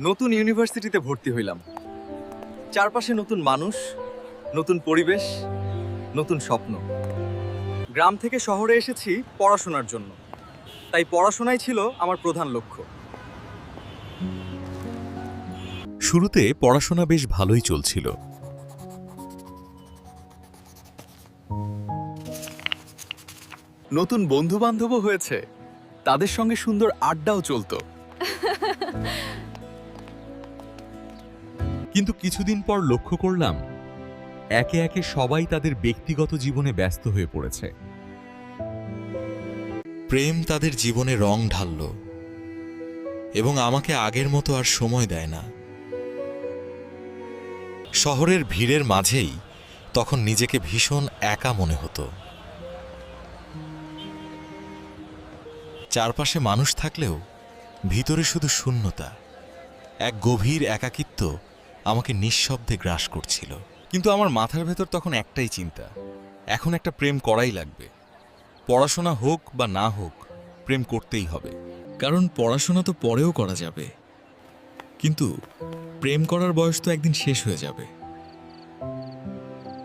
নতুন ইউনিভার্সিটিতে ভর্তি হইলাম। চারপাশে নতুন মানুষ নতুন পরিবেশ নতুন স্বপ্ন। গ্রাম থেকে শহরে এসেছি পড়াশোনার জন্য। তাই পড়াশোনাই ছিল আমার প্রধান লক্ষ্য। শুরুতে পড়াশোনা বেশ ভালোই চলছিল। নতুন বন্ধু বান্ধবও হয়েছে। তাদের সঙ্গে সুন্দর আড্ডাও চলতো। কিন্তু কিছুদিন পর লক্ষ্য করলাম, একে একে সবাই তাদের ব্যক্তিগত জীবনে ব্যস্ত হয়ে পড়েছে। প্রেম তাদের জীবনে রং ঢালল এবং আমাকে আগের মতো আর সময় দেয় না। শহরের ভিড়ের মাঝেই তখন নিজেকে ভীষণ একা মনে হতো। চারপাশে মানুষ থাকলেও ভিতরে শুধু শূন্যতা, এক গভীর একাকিত্ব আমাকে নিঃশব্দে গ্রাস করছিল। কিন্তু আমার মাথার ভেতর তখন একটাই চিন্তা। এখন একটা প্রেম করাই লাগবে। পড়াশোনা হোক বা না হোক, প্রেম করতেই হবে। কারণ পড়াশোনা তো পরেও করা যাবে। কিন্তু প্রেম করার বয়স তো একদিন শেষ হয়ে যাবে।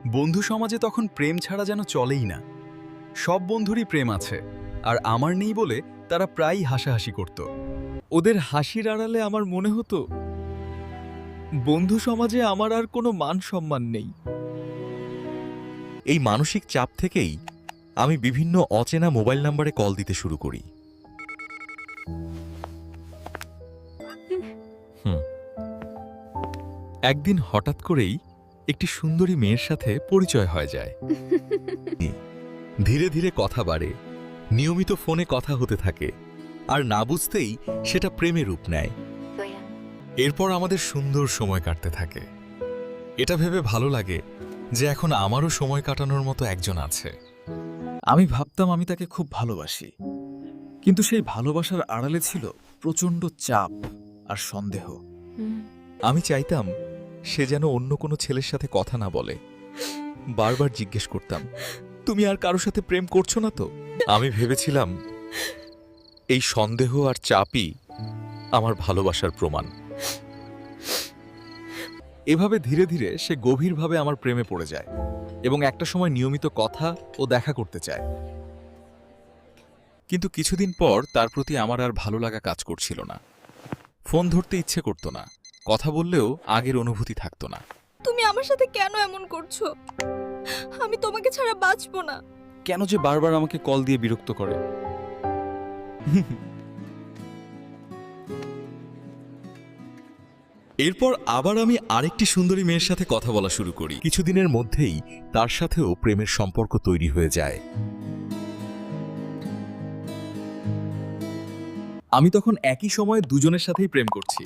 বন্ধু সমাজে তখন প্রেম ছাড়া যেন চলেই না। সব বন্ধুরই প্রেম আছে, আর আমার নেই বলে তারা প্রায়ই হাসাহাসি করত। ওদের হাসির আড়ালে আমার মনে হতো বন্ধু সমাজে আমার আর কোনো মান সম্মান নেই। এই মানসিক চাপ থেকেই আমি বিভিন্ন অচেনা মোবাইল নাম্বারে কল দিতে শুরু করি। একদিন হঠাৎ করেই একটি সুন্দরী মেয়ের সাথে পরিচয় হয়ে যায়। ধীরে ধীরে কথা বাড়ে, নিয়মিত ফোনে কথা হতে থাকে, আর না বুঝতেই সেটা প্রেমে রূপ নেয়। এরপর আমাদের সুন্দর সময় কাটতে থাকে। এটা ভেবে ভালো লাগে যে এখন আমারও সময় কাটানোর মতো একজন আছে। আমি ভাবতাম আমি তাকে খুব ভালোবাসি। কিন্তু সেই ভালোবাসার আড়ালে ছিল প্রচণ্ড চাপ আর সন্দেহ। আমি চাইতাম সে যেন অন্য কোনো ছেলের সাথে কথা না বলে। বারবার জিজ্ঞেস করতাম, তুমি আর কারোর সাথে প্রেম করছ না তো? আমি ভেবেছিলাম, এই সন্দেহ আর চাপই আমার ভালোবাসার প্রমাণ। এভাবে ধীরে ধীরে সে গভীরভাবে আমার প্রেমে পড়ে যায় এবং একটা সময় নিয়মিত কথা ও দেখা করতে চায়। কিন্তু কিছুদিন পর তার প্রতি আমার আর ভালো লাগা কাজ করছিল না। ফোন ধরতে ইচ্ছে করতো না কথা বললেও আগের অনুভূতি থাকতো না। তুমি আমার সাথে কেন এমন করছ? আমি তোমাকে ছাড়া বাঁচবো না। কেন যে বারবার আমাকে কল দিয়ে বিরক্ত করে? এরপর আবার আমি আরেকটি সুন্দরী মেয়ের সাথে কথা বলা শুরু করি। কিছুদিনের মধ্যেই তার সাথেও প্রেমের সম্পর্ক তৈরি হয়ে যায়। আমি তখন একই সময়ে দুজনের সাথেই প্রেম করছি।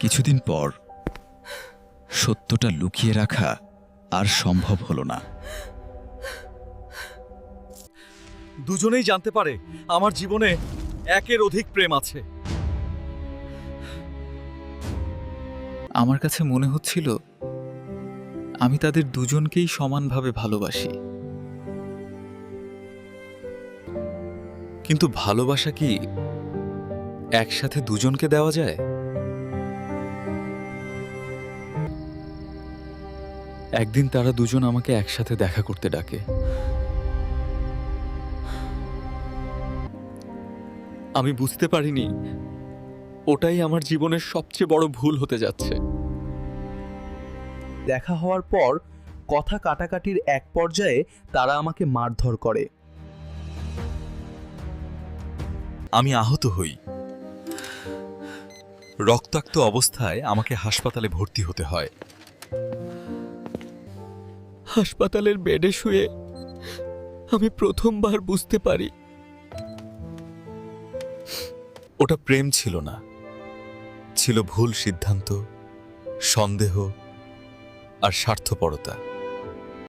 কিছুদিন পর সত্যটা লুকিয়ে রাখা আর সম্ভব হলো না। দুজনেই জানতে পারে আমার জীবনে একের অধিক প্রেম আছে। আমার কাছে মনে হচ্ছিল আমি তাদের দুজনকেই সমানভাবে ভালোবাসি। কিন্তু ভালোবাসা কি একসাথে দুজনকে দেওয়া যায়? একদিন তারা দুজন আমাকে একসাথে দেখা করতে ডাকে। আমি বুঝতে পারিনি। ওটাই আমার জীবনের সবচেয়ে বড় ভুল হতে যাচ্ছে। দেখা হওয়ার পর কথা কাটাকাটির এক পর্যায়ে তারা আমাকে মারধর করে। আমি আহত হই। রক্তাক্ত অবস্থায় আমাকে হাসপাতালে ভর্তি হতে হয়। হাসপাতালের বেডে শুয়ে আমি প্রথমবার বুঝতে পারি ওটা প্রেম ছিল না। ছিল ভুল সিদ্ধান্ত সন্দেহ আর স্বার্থপরতা।